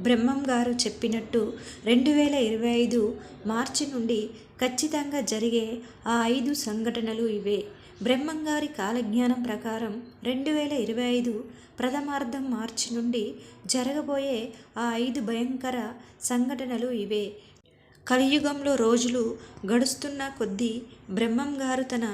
బ్రహ్మం గారు చెప్పినట్టు రెండు వేల ఇరవై ఐదు మార్చి నుండి ఖచ్చితంగా జరిగే ఆ ఐదు సంఘటనలు ఇవే. బ్రహ్మం గారి కాలజ్ఞానం ప్రకారం రెండు వేల ఇరవై ఐదు ప్రథమార్థం మార్చి నుండి జరగబోయే ఆ ఐదు భయంకర సంఘటనలు ఇవే. కలియుగంలో రోజులు గడుస్తున్న కొద్దీ బ్రహ్మం గారు తన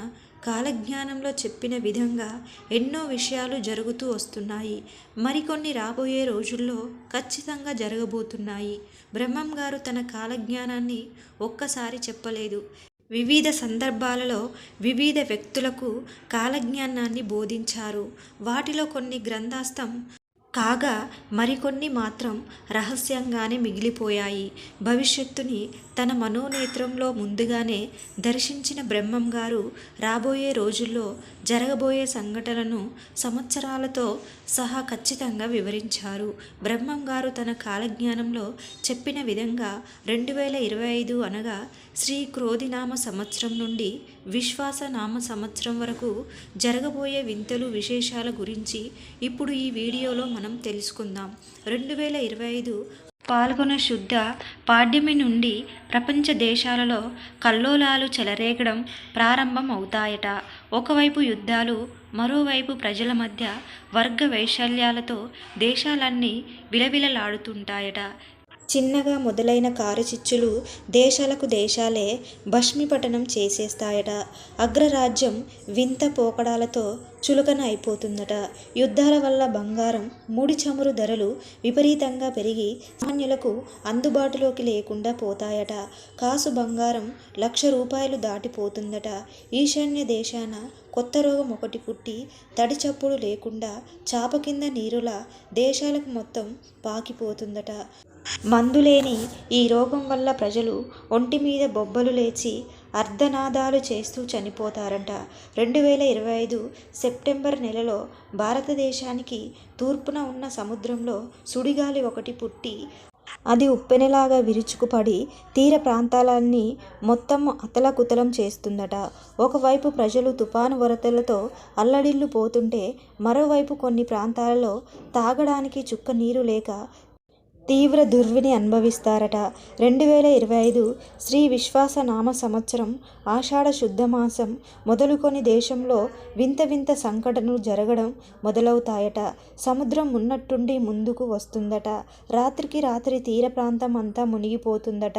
కాలజ్ఞానంలో చెప్పిన విధంగా ఎన్నో విషయాలు జరుగుతూ వస్తున్నాయి. మరికొన్ని రాబోయే రోజుల్లో ఖచ్చితంగా జరగబోతున్నాయి. బ్రహ్మం గారు తన కాలజ్ఞానాన్ని ఒక్కసారి చెప్పలేదు. వివిధ సందర్భాలలో వివిధ వ్యక్తులకు కాలజ్ఞానాన్ని బోధించారు. వాటిలో కొన్ని గ్రంథాస్థం కాగా మరికొన్ని మాత్రం రహస్యంగానే మిగిలిపోయాయి. భవిష్యత్తుని తన మనోనేత్రంలో ముందుగానే దర్శించిన బ్రహ్మం గారు రాబోయే రోజుల్లో జరగబోయే సంఘటనను సంవత్సరాలతో సహా ఖచ్చితంగా వివరించారు. బ్రహ్మం గారు తన కాలజ్ఞానంలో చెప్పిన విధంగా రెండు వేల ఇరవై ఐదు అనగా శ్రీ క్రోధినామ సంవత్సరం నుండి విశ్వాస నామ సంవత్సరం వరకు జరగబోయే వింతలు విశేషాల గురించి ఇప్పుడు ఈ వీడియోలో మనం తెలుసుకుందాం. రెండు వేల ఇరవై ఐదు పాల్గొన శుద్ధ పాడ్యమి నుండి ప్రపంచ దేశాలలో కల్లోలాలు చెలరేగడం ప్రారంభం అవుతాయట ఒకవైపు యుద్ధాలు మరోవైపు ప్రజల మధ్య వర్గ వైశల్యాలతో దేశాలన్నీ విలవిలలాడుతుంటాయట. చిన్నగా మొదలైన కారుచిచ్చులు దేశాలకు దేశాలే భస్మీపటనం చేసేస్తాయట. అగ్రరాజ్యం వింత పోకడాలతో చులకన అయిపోతుందట. యుద్ధాల వల్ల బంగారం ముడి చమురు ధరలు విపరీతంగా పెరిగి సామాన్యులకు అందుబాటులోకి లేకుండా పోతాయట. కాసు బంగారం లక్ష రూపాయలు దాటిపోతుందట. ఈశాన్య దేశాన కొత్త రోగం ఒకటి పుట్టి తడిచప్పుడు లేకుండా చాప కింద నీరులా దేశాలకు మొత్తం పాకిపోతుందట. మందులేని ఈ రోగం వల్ల ప్రజలు ఒంటి మీద బొబ్బలు లేచి అర్ధనాదాలు చేస్తూ చనిపోతారంట. రెండు వేల ఇరవై ఐదు సెప్టెంబర్ నెలలో భారతదేశానికి తూర్పున ఉన్న సముద్రంలో సుడిగాలి ఒకటి పుట్టి అది ఉప్పెనలాగా విరుచుకుపడి తీర ప్రాంతాలన్నీ మొత్తం అతలకుతలం చేస్తుందట. ఒకవైపు ప్రజలు తుఫాను వరదలతో అల్లడిల్లు పోతుంటే మరోవైపు కొన్ని ప్రాంతాలలో తాగడానికి చుక్క నీరు లేక తీవ్ర దుర్విని అనుభవిస్తారట. రెండు వేల ఇరవై ఐదు శ్రీ విశ్వాస నామ సంవత్సరం ఆషాఢ శుద్ధ మాసం మొదలుకొని దేశంలో వింత వింత సంఘటనలు జరగడం మొదలవుతాయట. సముద్రం ఉన్నట్టుండి ముందుకు వస్తుందట. రాత్రికి రాత్రి తీర ప్రాంతం అంతా మునిగిపోతుందట.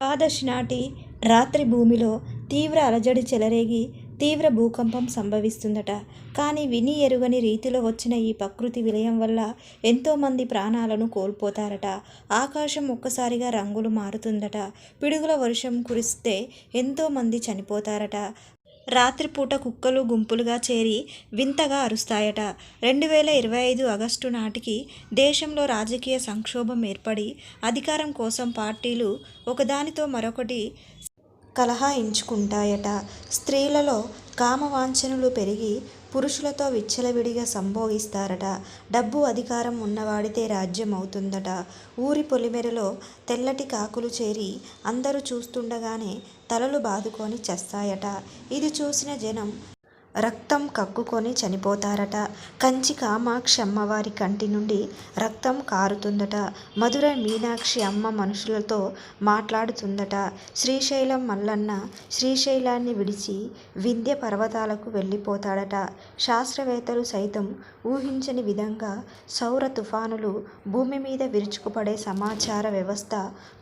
ద్వాదశి నాటి రాత్రి భూమిలో తీవ్ర అలజడి చెలరేగి తీవ్ర భూకంపం సంభవిస్తుందట. కానీ విని ఎరుగని రీతిలో వచ్చిన ఈ ప్రకృతి విలయం వల్ల ఎంతోమంది ప్రాణాలను కోల్పోతారట. ఆకాశం ఒక్కసారిగా రంగులు మారుతుందట. పిడుగుల వర్షం కురిస్తే ఎంతోమంది చనిపోతారట. రాత్రిపూట కుక్కలు గుంపులుగా చేరి వింతగా అరుస్తాయట. రెండు వేల ఇరవై ఐదు ఆగస్టు నాటికి దేశంలో రాజకీయ సంక్షోభం ఏర్పడి అధికారం కోసం పార్టీలు ఒకదానితో మరొకటి కలహాయించుకుంటాయట. స్త్రీలలో కామవాంఛనులు పెరిగి పురుషులతో విచ్చలవిడిగా సంభోగిస్తారట. డబ్బు అధికారం ఉన్నవాడితే రాజ్యం అవుతుందట ఊరి పొలిమెరలో తెల్లటి కాకులు చేరి అందరూ చూస్తుండగానే తలలు బాదుకొని చస్తాయట. ఇది చూసిన జనం రక్తం కక్కుకొని చనిపోతారట. కంచి కామాక్షి అమ్మవారి కంటి నుండి రక్తం కారుతుందట. మధుర మీనాక్షి అమ్మ మనుషులతో మాట్లాడుతుందట. శ్రీశైలం మల్లన్న శ్రీశైలాన్ని విడిచి వింధ్య పర్వతాలకు వెళ్ళిపోతాడట. శాస్త్రవేత్తలు సైతం ఊహించని విధంగా సౌర తుఫానులు భూమి మీద విరుచుకుపడే సమాచార వ్యవస్థ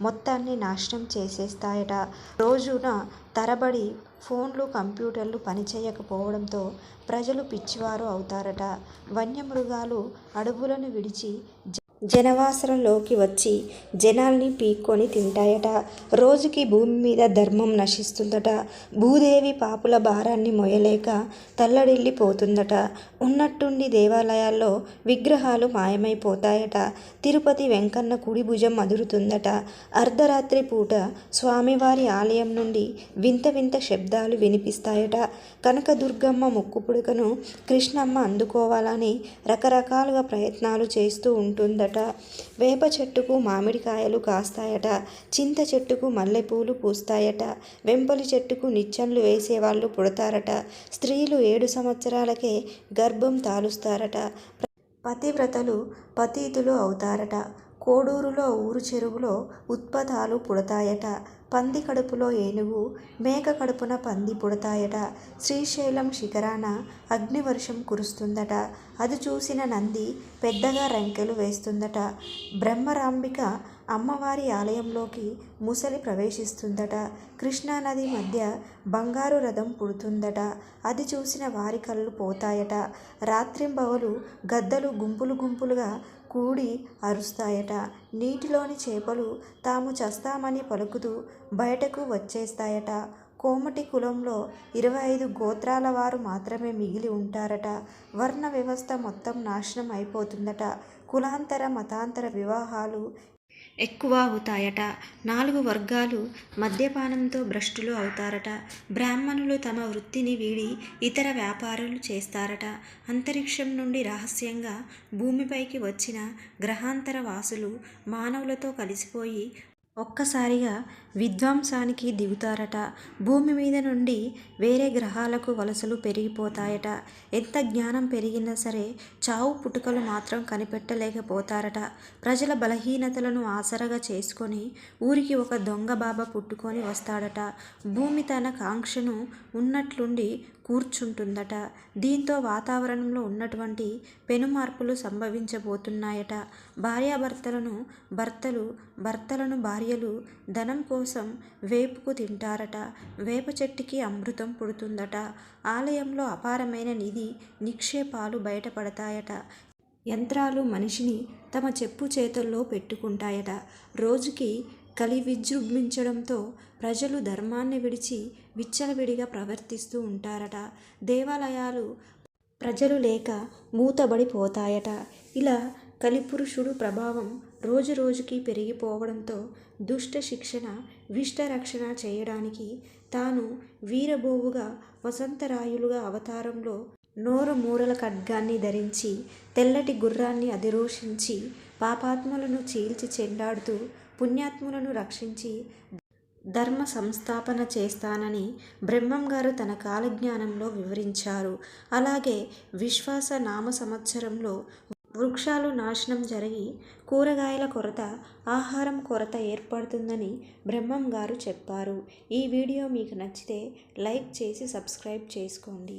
మొత్తాన్ని నాశనం చేసేస్తాయట. రోజున తరబడి ఫోన్లు కంప్యూటర్లు పనిచేయకపోవడం పనిచేయకపోవడంతో ప్రజలు పిచ్చివారు అవుతారట. వన్యమృగాలు అడవులను విడిచి జనవాసరంలోకి వచ్చి జనాల్ని పీక్కొని తింటాయట. రోజుకి భూమి మీద ధర్మం నశిస్తుందట. భూదేవి పాపుల భారాన్ని మొయలేక తల్లడిల్లిపోతుందట. ఉన్నట్టుండి దేవాలయాల్లో విగ్రహాలు మాయమైపోతాయట. తిరుపతి వెంకన్న కుడి భుజం అదురుతుందట. అర్ధరాత్రి పూట స్వామివారి ఆలయం నుండి వింత వింత శబ్దాలు వినిపిస్తాయట. కనకదుర్గమ్మ ముక్కు పుడకను కృష్ణమ్మ అందుకోవాలని రకరకాలుగా ప్రయత్నాలు చేస్తూ ఉంటుందట. వేప చెట్టుకు మామిడికాయలు కాస్తాయట చింత చెట్టుకు మల్లెపూలు పూస్తాయట వెంపలి చెట్టుకు నిచ్చెన్లు వేసేవాళ్ళు పుడతారట స్త్రీలు ఏడు సంవత్సరాలకే గర్భం తాలుస్తారట పతివ్రతలు పతీతులు అవుతారట కోడూరులో ఊరు చెరువులో ఉత్పతాలు పుడతాయట. పంది కడుపులో ఏనుగు మేక కడుపున పంది పుడతాయట. శ్రీశైలం శిఖరాన అగ్నివర్షం కురుస్తుందట. అది చూసిన నంది పెద్దగా రంకెలు వేస్తుందట. బ్రహ్మరాంబిక అమ్మవారి ఆలయంలోకి ముసలి ప్రవేశిస్తుందట. కృష్ణానది మధ్య బంగారు రథం పుడుతుందట. అది చూసిన వారి కళ్ళు పోతాయట. రాత్రింబవలు గద్దలు గుంపులు గుంపులుగా కూడి అరుస్తాయట. నీటిలోని చేపలు తాము చస్తామని పలుకుతూ బయటకు వచ్చేస్తాయట. కోమటి కులంలో ఇరవై ఐదు గోత్రాల వారు మాత్రమే మిగిలి ఉంటారట. వర్ణ వ్యవస్థ మొత్తం నాశనం అయిపోతుందట. కులాంతర మతాంతర వివాహాలు ఎక్కువ అవుతాయట నాలుగు వర్గాలు మద్యపానంతో భ్రష్టులు అవుతారట. బ్రాహ్మణులు తమ వృత్తిని వీడి ఇతర వ్యాపారాలు చేస్తారట. అంతరిక్షం నుండి రహస్యంగా భూమిపైకి వచ్చిన గ్రహాంతర వాసులు మానవులతో కలిసిపోయి ఒక్కసారిగా విధ్వంసానికి దిగుతారట. భూమి మీద నుండి వేరే గ్రహాలకు వలసలు పెరిగిపోతాయట. ఎంత జ్ఞానం పెరిగినా సరే చావు పుట్టుకలు మాత్రం కనిపెట్టలేకపోతారట. ప్రజల బలహీనతలను ఆసరగా చేసుకొని ఊరికి ఒక దొంగ బాబా పుట్టుకొని వస్తాడట. భూమి తన కాంక్షను ఉన్నట్లుండి కూర్చుంటుందట. దీంతో వాతావరణంలో ఉన్నటువంటి పెనుమార్పులు సంభవించబోతున్నాయట. భార్యాభర్తలను భర్తలు భర్తలను భార్యలు ధనం కోసం వేపుకు తింటారట. వేప చెట్టుకి అమృతం పుడుతుందట. ఆలయంలో అపారమైన నిధి నిక్షేపాలు బయటపడతాయట. యంత్రాలు మనిషిని తమ చెప్పు చేతుల్లో పెట్టుకుంటాయట. రోజుకి కలి విజృంభించడంతో ప్రజలు ధర్మాన్ని విడిచి విచ్చలవిడిగా ప్రవర్తిస్తూ ఉంటారట. దేవాలయాలు ప్రజలు లేక మూతబడిపోతాయట. ఇలా కలిపురుషుడు ప్రభావం రోజు రోజుకి పెరిగిపోవడంతో దుష్ట శిక్షణ విష్ట రక్షణ చేయడానికి తాను వీరబోవుగా వసంతరాయులుగా అవతారంలో నోరు మూరల ఖడ్గాన్ని ధరించి తెల్లటి గుర్రాన్ని అధిరోషించి పాపాత్మలను చీల్చి చెండాడుతూ పుణ్యాత్ములను రక్షించి ధర్మ సంస్థాపన చేస్తానని బ్రహ్మం గారు తన కాలజ్ఞానంలో వివరించారు. అలాగే విశ్వాస నామ సంవత్సరంలో వృక్షాలు నాశనం జరిగి కూరగాయల కొరత ఆహారం కొరత ఏర్పడుతుందని బ్రహ్మం గారు చెప్పారు. ఈ వీడియో మీకు నచ్చితే లైక్ చేసి సబ్స్క్రైబ్ చేసుకోండి.